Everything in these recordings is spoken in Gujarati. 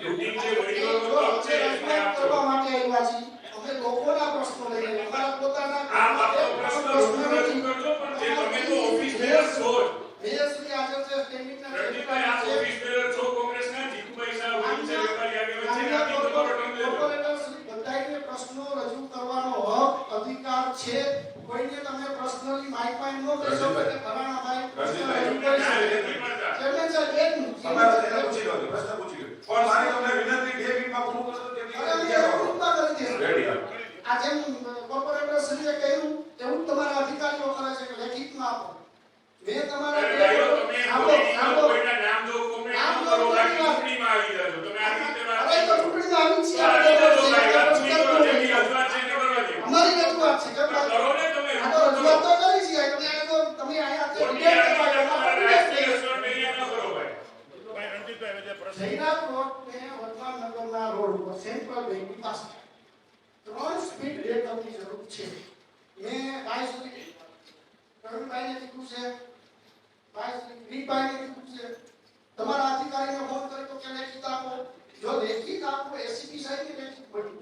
છે, જો હક છે, એટલે કરવા માટે આવ્યા છીએ. અમે લોકોના પ્રશ્નો લઈને અમારા પોતાના આ બાબતો પ્રશ્ન પ્રશ્ન રજૂ કરજો પણ જે તમે તો ઓફિસ બેરર છો જ. મેયરશ્રી હાજર છે સ્ટેન્ડિંગના રણજીતભાઈ આપ ઓફિસ બેરર છો. કોંગ્રેસના જીતુભાઈ સાહેબ ઓફિસ આમના- વેપારી આગેવાન છે આપની તમારો ટર્મ લેજો. કોર્પોરેટરશ્રી બધાયને પ્રશ્નો રજૂ કરવાનો હક અધિકાર છે. કોઈને તમે પર્સનલી માઇકમાં એમ ન કહેશો કે ફલાણા ભાઈ પ્રશ્ન રજૂ કરી શકે. એક મિનિટ. તમારે તેને પૂછી લો પ્રશ્ન પૂછી લો પણ મારી તમને વિનંતી બે મિનિટમાં પૂરું કરશો તો તેની અરે અમે ક્રિયા કરો. પૂર્ણ કરી દઈશું. રેડી હાલો. આ જેમ કોર્પોરેટરશ્રીએ કહ્યું એવું તમારા અધિકારીઓ કરે છે કે લેખિતમાં આપો. મેં તમારા સાંભળો, સાંભળો. નામ જો જો ચૂંટણીમાં આવી. તમે આવી રીતે વાત અરે તો ચૂંટણીમાં આવી છે. અમારી રજૂઆત છે કે કરો ને તમે, આ રજૂઆત કરી છે તમે આ તમે ન રોડ ઉપર સેન્ટ્રલ બેંકની પાસે. સ્પીડ બ્રેકરની જરૂર છે મેં ભાઈ સુધી પ્રવીણભાઈને કીધું છે ભાઈ સુધી ગ્રીનભાઈને કીધું છે તમારા અધિકારીને ફોન કરી તો કે લેખિત આપો જો લેખિત આપો એસીપી સાહેબને લેખિત મળ્યું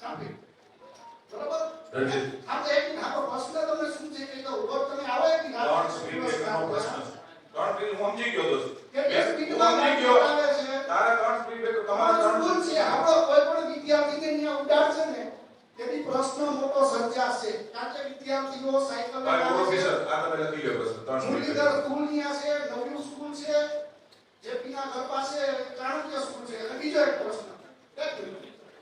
કાપી બરોબર રણજીત. આ તો એક આપણો પ્રશ્ન તમને શું છે કે તો ઊભો તમે આવો એક ત્રણ સ્પીડ બ્રેકરનો પ્રશ્ન છે. ત્રણ સ્પીડ હું સમજી ગયો દોસ્ત. કે બે હું સ્પીડમાં સમજી ગાડી ગયો. પ્રશ્ન મોટો સર્જાશે. કારણ કે વિદ્યાર્થીઓ સાયકલ પ્રોફેસર આ તમે લખી લો પ્રશ્ન ત્રણ સ્પીડ છે બ્રેકર. સ્કૂલ છે જે જેપીના ઘર પાસે ચાણક્ય સ્કૂલ છે. અને બીજો એક પ્રશ્ન.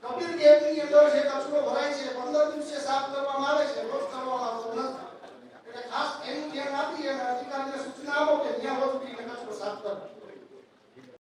કબીર ગેટની અંદર જે કચરો ભરાય છે 15 દિવસે સાફ કરવામાં આવે છે રોજ કરવામાં